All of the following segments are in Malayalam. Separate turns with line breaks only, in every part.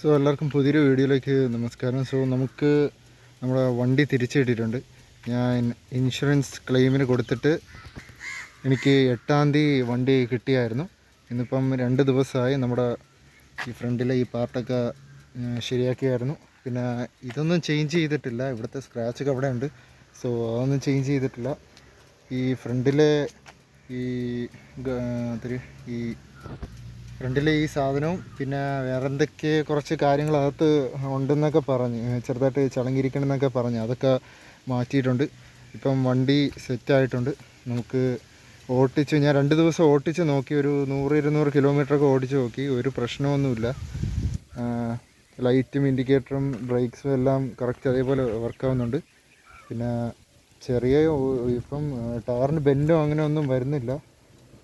സോ എല്ലാവർക്കും പുതിയൊരു വീഡിയോയിലേക്ക് നമസ്കാരം. സോ നമുക്ക് നമ്മുടെ വണ്ടി തിരിച്ചു കിട്ടിയിട്ടുണ്ട് ഞാൻ ഇൻഷുറൻസ് ക്ലെയിമിന് കൊടുത്തിട്ട് എനിക്ക് എട്ടാം തീയതി വണ്ടി കിട്ടിയായിരുന്നു. ഇന്നിപ്പം രണ്ട് ദിവസമായി നമ്മുടെ ഈ ഫ്രണ്ടിലെ ഈ പാർട്ടൊക്കെ ശരിയാക്കിയായിരുന്നു. പിന്നെ ഇതൊന്നും ചേഞ്ച് ചെയ്തിട്ടില്ല. ഇവിടുത്തെ സ്ക്രാച്ചൊക്കെ അവിടെ ഉണ്ട് സോ അതൊന്നും ചേഞ്ച് ചെയ്തിട്ടില്ല. ഈ ഫ്രണ്ടിലെ ഈ ഈ ഫ്രണ്ടിലെ ഈ സാധനവും പിന്നെ വേറെ എന്തൊക്കെ കുറച്ച് കാര്യങ്ങൾ അകത്ത് ഉണ്ടെന്നൊക്കെ പറഞ്ഞ് ചെറുതായിട്ട് ചളങ്ങിരിക്കണമെന്നൊക്കെ പറഞ്ഞ് അതൊക്കെ മാറ്റിയിട്ടുണ്ട്. ഇപ്പം വണ്ടി സെറ്റായിട്ടുണ്ട്. നമുക്ക് ഓട്ടിച്ച് ഞാൻ രണ്ട് ദിവസം ഓട്ടിച്ച് നോക്കി ഒരു നൂറ് ഇരുന്നൂറ് കിലോമീറ്ററൊക്കെ ഓടിച്ച് നോക്കി ഒരു പ്രശ്നമൊന്നുമില്ല. ലൈറ്റും ഇൻഡിക്കേറ്ററും ബ്രേക്സും എല്ലാം കറക്റ്റ് അതേപോലെ വർക്കാവുന്നുണ്ട് പിന്നെ ചെറിയ ഇപ്പം ടയറിന് ബെൻഡോ അങ്ങനെ ഒന്നും വരുന്നില്ല.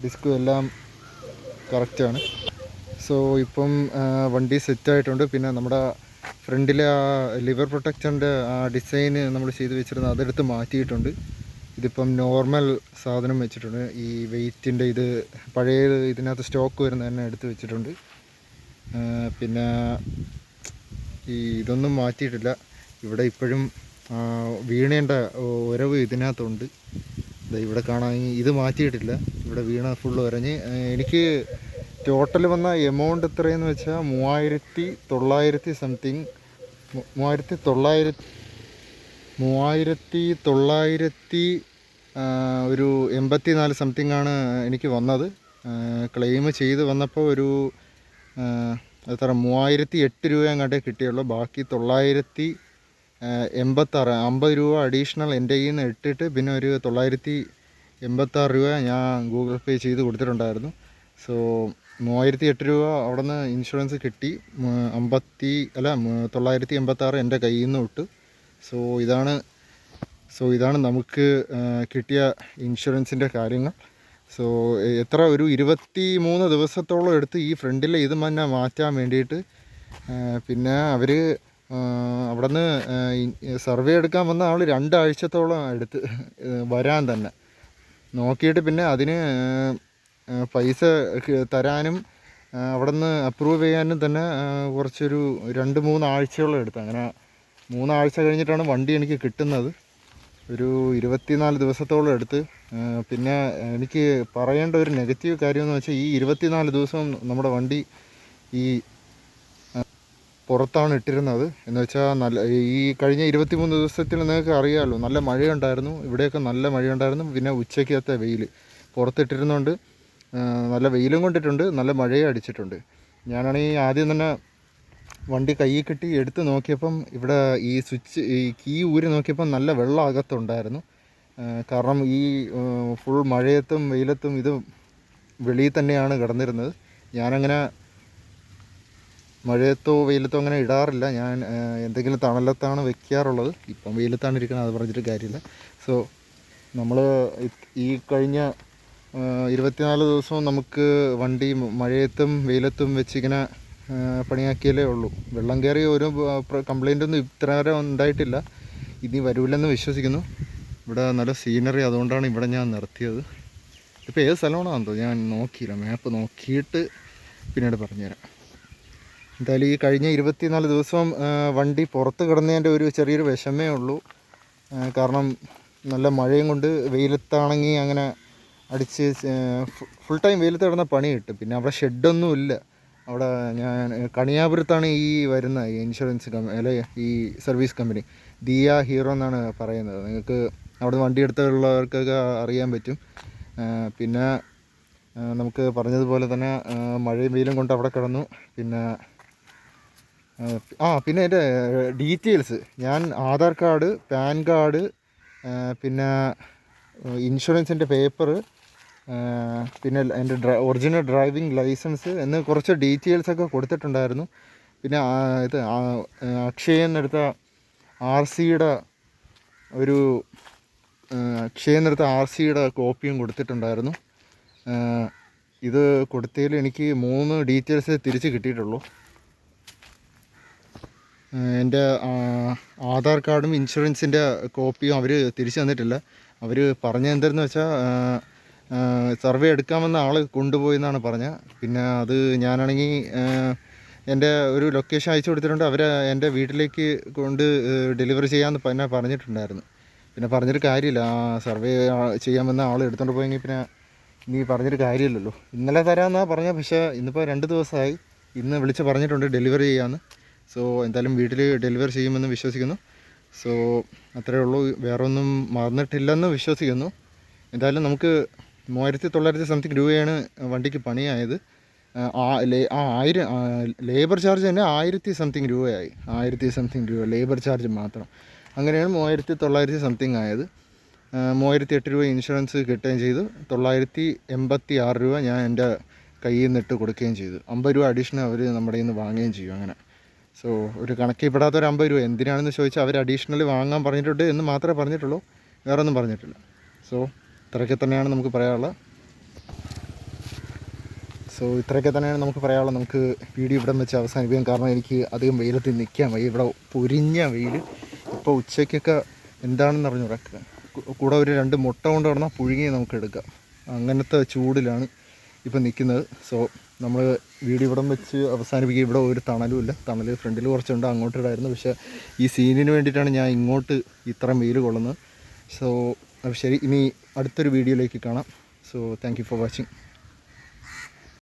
ഡിസ്കും എല്ലാം കറക്റ്റാണ്. സോ ഇപ്പം വണ്ടി സെറ്റായിട്ടുണ്ട്. പിന്നെ നമ്മുടെ ഫ്രണ്ടിലെ ആ ലിവർ പ്രൊട്ടക്ടറിന്റെ ആ ഡിസൈന് നമ്മൾ ചെയ്ത് വെച്ചിരുന്നത് അതെടുത്ത് മാറ്റിയിട്ടുണ്ട്. ഇതിപ്പം നോർമൽ സാധനം വെച്ചിട്ടുണ്ട്. ഈ വെയ്റ്റിന്റെ ഇത് പഴയ ഇതിനകത്ത് സ്റ്റോക്ക് വരുന്ന തന്നെ എടുത്ത് വെച്ചിട്ടുണ്ട്. പിന്നെ ഈ ഇതൊന്നും മാറ്റിയിട്ടില്ല. ഇവിടെ ഇപ്പോഴും വീണേന്റെ ഉരവ് ഇതിനകത്തുണ്ട്. ഇവിടെ കാണാൻ ഇത് മാറ്റിയിട്ടില്ല. ഇവിടെ വീണ ഫുള്ള് വരഞ്ഞ്. എനിക്ക് ടോട്ടൽ വന്ന എമൗണ്ട് എത്രയെന്ന് വെച്ചാൽ മൂവായിരത്തി തൊള്ളായിരത്തി സംതിങ് മൂവായിരത്തി തൊള്ളായിരത്തി മൂവായിരത്തി തൊള്ളായിരത്തി ഒരു എൺപത്തി നാല് സംതിങ് ആണ് എനിക്ക് വന്നത്. ക്ലെയിം ചെയ്ത് വന്നപ്പോൾ ഒരു എത്ര മൂവായിരത്തി എട്ട് രൂപ അങ്ങോട്ടേ കിട്ടിയുള്ളൂ. ബാക്കി തൊള്ളായിരത്തി എൺപത്താറ് അമ്പത് രൂപ അഡീഷണൽ എന്റെ കയ്യിൽ നിന്ന് ഇട്ടിട്ട് പിന്നെ ഒരു തൊള്ളായിരത്തി എൺപത്താറ് രൂപ ഞാൻ ഗൂഗിൾ പേ ചെയ്ത് കൊടുത്തിട്ടുണ്ടായിരുന്നു. സോ മൂവായിരത്തി എട്ട് രൂപ അവിടെ നിന്ന് ഇൻഷുറൻസ് കിട്ടി അമ്പത്തി അല്ല തൊള്ളായിരത്തി എൺപത്താറ് എന്റെ കയ്യിൽ നിന്ന് വിട്ടു സോ ഇതാണ് സോ ഇതാണ് നമുക്ക് കിട്ടിയ ഇൻഷുറൻസിന്റെ കാര്യങ്ങൾ. സോ എത്ര ഒരു ഇരുപത്തി മൂന്ന് ദിവസത്തോളം എടുത്ത് ഈ ഫ്രണ്ടിലെ ഇത് തന്നെ മാറ്റാൻ വേണ്ടിയിട്ട് പിന്നെ അവർ അവിടെ നിന്ന് സർവേ എടുക്കാൻ വന്ന ആൾ രണ്ടാഴ്ചത്തോളം എടുത്ത് വരാൻ തന്നെ. നോക്കിയിട്ട് പിന്നെ അതിന് പൈസ തരാനും അവിടെ നിന്ന് അപ്രൂവ് ചെയ്യാനും തന്നെ കുറച്ചൊരു രണ്ട് മൂന്നാഴ്ചയോളം എടുത്തു. അങ്ങനെ മൂന്നാഴ്ച കഴിഞ്ഞിട്ടാണ് വണ്ടി എനിക്ക് കിട്ടുന്നത്. ഒരു ഇരുപത്തിനാല് ദിവസത്തോളം എടുത്ത്. പിന്നെ എനിക്ക് പറയേണ്ട ഒരു നെഗറ്റീവ് കാര്യമെന്ന് വെച്ചാൽ ഈ ഇരുപത്തിനാല് ദിവസം നമ്മുടെ വണ്ടി ഈ പുറത്താണ് ഇട്ടിരുന്നത്. എന്ന് വെച്ചാൽ നല്ല ഈ കഴിഞ്ഞ ഇരുപത്തിമൂന്ന് ദിവസത്തിൽ നിങ്ങൾക്ക് അറിയാമല്ലോ നല്ല മഴയുണ്ടായിരുന്നു. ഇവിടെയൊക്കെ നല്ല മഴയുണ്ടായിരുന്നു. പിന്നെ ഉച്ചയ്ക്കത്തെ വെയിൽ പുറത്തിട്ടിരുന്നുകൊണ്ട് ആ, നല്ല വെയിലും കൊണ്ടിട്ടുണ്ട്. നല്ല മഴയും അടിച്ചിട്ടുണ്ട്. ഞാനാണെങ്കിൽ ആദ്യം തന്നെ വണ്ടി കയ്യിൽ കിട്ടി എടുത്ത് നോക്കിയപ്പം ഇവിടെ ഈ സ്വിച്ച് ഈ കീ ഊരി നോക്കിയപ്പം നല്ല വെള്ളം അകത്തുണ്ടായിരുന്നു. കാരണം ഈ ഫുൾ മഴയത്തും വെയിലത്തും ഇത് വെളിയിൽ തന്നെയാണ് കിടന്നിരുന്നത്. ഞാനങ്ങനെ മഴയത്തോ വെയിലത്തോ അങ്ങനെ ഇടാറില്ല. ഞാൻ എന്തെങ്കിലും തണലത്താണ് വെക്കാറുള്ളത്. ഇപ്പം വെയിലത്താണ് ഇരിക്കുന്നത് അത് പറഞ്ഞിട്ട് കാര്യമില്ല. സോ നമ്മൾ ഈ കഴിഞ്ഞ ഇരുപത്തിനാല് ദിവസവും നമുക്ക് വണ്ടി മഴയത്തും വെയിലത്തും വെച്ചിങ്ങനെ പണിയാക്കിയാലേ ഉള്ളൂ. വെള്ളം കയറി ഒരു കംപ്ലൈന്റ് ഒന്നും ഇത്ര വരെ ഉണ്ടായിട്ടില്ല. ഇനി വരൂലെന്ന് വിശ്വസിക്കുന്നു. ഇവിടെ നല്ല സീനറി അതുകൊണ്ടാണ് ഇവിടെ ഞാൻ നിർത്തിയത്. ഇപ്പോൾ ഏത് സ്ഥലമാണെന്നോ ഞാൻ നോക്കിയില്ല. മാപ്പ് നോക്കിയിട്ട് പിന്നീട് പറഞ്ഞുതരാം. എന്തായാലും ഈ കഴിഞ്ഞ ഇരുപത്തിനാല് ദിവസം വണ്ടി പുറത്ത് കിടന്നതിന്റെ ഒരു ചെറിയൊരു വിഷമേ ഉള്ളൂ. കാരണം നല്ല മഴയും കൊണ്ട് വെയിലത്താണെങ്കിൽ അങ്ങനെ അടിച്ച് ഫുൾ ടൈം വെയിലത്ത് കിടന്ന പണി കിട്ടും. പിന്നെ അവിടെ ഷെഡൊന്നും ഇല്ല. അവിടെ ഞാൻ കണിയാപുരത്താണ് ഈ വരുന്ന ഇൻഷുറൻസ് കമ്പനി അല്ലെ ഈ സർവീസ് കമ്പനി ദിയ ഹീറോ എന്നാണ് പറയുന്നത്. നിങ്ങൾക്ക് അവിടെ വണ്ടി എടുത്തുള്ളവർക്കൊക്കെ അറിയാൻ പറ്റും. പിന്നെ നമുക്ക് പറഞ്ഞതുപോലെ തന്നെ മഴയും വെയിലും കൊണ്ട് അവിടെ കിടന്നു. പിന്നെ ആ, പിന്നെ എന്റെ ഡീറ്റെയിൽസ് ഞാൻ ആധാർ കാർഡ് പാൻ കാർഡ് പിന്നെ ഇൻഷുറൻസിന്റെ പേപ്പർ പിന്നെ എന്റെ ഒറിജിനൽ ഡ്രൈവിംഗ് ലൈസൻസ് എന്ന് കുറച്ച് ഡീറ്റെയിൽസ് ഒക്കെ കൊടുത്തിട്ടുണ്ടായിരുന്നു. പിന്നെ ഇത് അക്ഷയ അക്ഷയിൽ നിന്നെടുത്ത ആർ സിയുടെ ഒരു അക്ഷയ അക്ഷയിൽ നിന്നെടുത്ത ആർ സിയുടെ കോപ്പിയും കൊടുത്തിട്ടുണ്ടായിരുന്നു. ഇത് കൊടുത്തതിൽ എനിക്ക് മൂന്ന് ഡീറ്റെയിൽസ് തിരിച്ച് കിട്ടിയിട്ടുള്ളൂ. എന്റെ ആധാർ കാർഡും ഇൻഷുറൻസിന്റെ കോപ്പിയും അവർ തിരിച്ചു തന്നിട്ടില്ല. അവർ പറഞ്ഞത് എന്തെന്ന് വെച്ചാൽ സർവേ എടുക്കാമെന്ന ആൾ കൊണ്ടുപോയി എന്നാണ് പറഞ്ഞത്. പിന്നെ അത് ഞാനാണെങ്കിൽ എന്റെ ഒരു ലൊക്കേഷൻ അയച്ചു കൊടുത്തിട്ടുണ്ട്. അവർ എന്റെ വീട്ടിലേക്ക് കൊണ്ട് ഡെലിവറി ചെയ്യാമെന്ന് പിന്നെ പറഞ്ഞിട്ടുണ്ടായിരുന്നു. പിന്നെ പറഞ്ഞിട്ട് കാര്യമില്ല. ആ സർവേ ചെയ്യാമെന്ന് ആൾ എടുത്തുകൊണ്ട് പോയെങ്കിൽ പിന്നെ നീ പറഞ്ഞിട്ട് കാര്യമില്ലല്ലോ. ഇന്നലെ തരാമെന്നാണ് പറഞ്ഞ പക്ഷേ ഇന്നിപ്പോൾ രണ്ട് ദിവസമായി ഇന്ന് വിളിച്ച് പറഞ്ഞിട്ടുണ്ട് ഡെലിവറി ചെയ്യാമെന്ന് സോ എന്തായാലും വീട്ടിൽ ഡെലിവർ ചെയ്യുമെന്ന് വിശ്വസിക്കുന്നു. സോ അത്രയേ ഉള്ളൂ. വേറെ ഒന്നും മറന്നിട്ടില്ലെന്ന് വിശ്വസിക്കുന്നു. എന്തായാലും നമുക്ക് മൂവായിരത്തി തൊള്ളായിരത്തി സംതിങ് രൂപയാണ് വണ്ടിക്ക് പണിയായത്. ആ ലേ- ആ ആയിരം ലേബർ ചാർജ് തന്നെ ആയിരത്തി സംതിങ് രൂപയായി. ആയിരത്തി സംതിങ് രൂപ ലേബർ ചാർജ് മാത്രം. അങ്ങനെയാണ് മൂവായിരത്തി തൊള്ളായിരത്തി സംതിങ് ആയത്. മൂവായിരത്തി എട്ട് രൂപ ഇൻഷുറൻസ് കിട്ടുകയും ചെയ്തു. തൊള്ളായിരത്തി എൺപത്തി ആറ് രൂപ ഞാൻ എന്റെ കയ്യിൽ നിന്നിട്ട് കൊടുക്കുകയും ചെയ്തു. അമ്പത് രൂപ അഡീഷണൽ അവർ നമ്മുടെ കയ്യിൽ നിന്ന് വാങ്ങുകയും ചെയ്യും അങ്ങനെ. സോ ഒരു കണക്കിൽപ്പെടാത്ത ഒരു അമ്പത് രൂപ. എന്തിനാണെന്ന് ചോദിച്ചാൽ അവർ അഡീഷണൽ വാങ്ങാൻ പറഞ്ഞിട്ടുണ്ട് എന്ന് മാത്രമേ പറഞ്ഞിട്ടുള്ളൂ. വേറെ ഒന്നും പറഞ്ഞിട്ടില്ല. സോ ഇത്രയൊക്കെ തന്നെയാണ് നമുക്ക് പറയാനുള്ളത്. സോ ഇത്രയൊക്കെ തന്നെയാണ് നമുക്ക് പറയാനുള്ളത്. നമുക്ക് വീഡിയോ ഇവിടെ വെച്ച് അവസാനിപ്പിക്കാം. കാരണം എനിക്ക് അധികം വെയിലത്ത് നിൽക്കാൻ വയ്യ. ഇവിടെ പൊരിഞ്ഞ വെയിൽ ഇപ്പോൾ ഉച്ചയ്ക്കൊക്കെ എന്താണെന്ന് അറിഞ്ഞൂടാ. കൂടെ ഒരു രണ്ട് മുട്ട കൊണ്ട് കിടന്നാൽ പുഴുങ്ങി നമുക്ക് എടുക്കാം. അങ്ങനത്തെ ചൂടിലാണ് ഇപ്പം നിൽക്കുന്നത്. സോ നമ്മൾ വീട് ഇവിടെ വെച്ച് അവസാനിപ്പിക്കുക. ഇവിടെ ഒരു തണലും ഇല്ല. തണൽ ഫ്രണ്ടിൽ കുറച്ചുണ്ട്. അങ്ങോട്ട് ഇടായിരുന്നു. പക്ഷേ ഈ സീനിന് വേണ്ടിയിട്ടാണ് ഞാൻ ഇങ്ങോട്ട് ഇത്രയും വെയിൽ കൊള്ളുന്നത്. സോ ശരി. ഇനി അടുത്തൊരു വീഡിയോയിലേക്ക് കാണാം. So thank for watching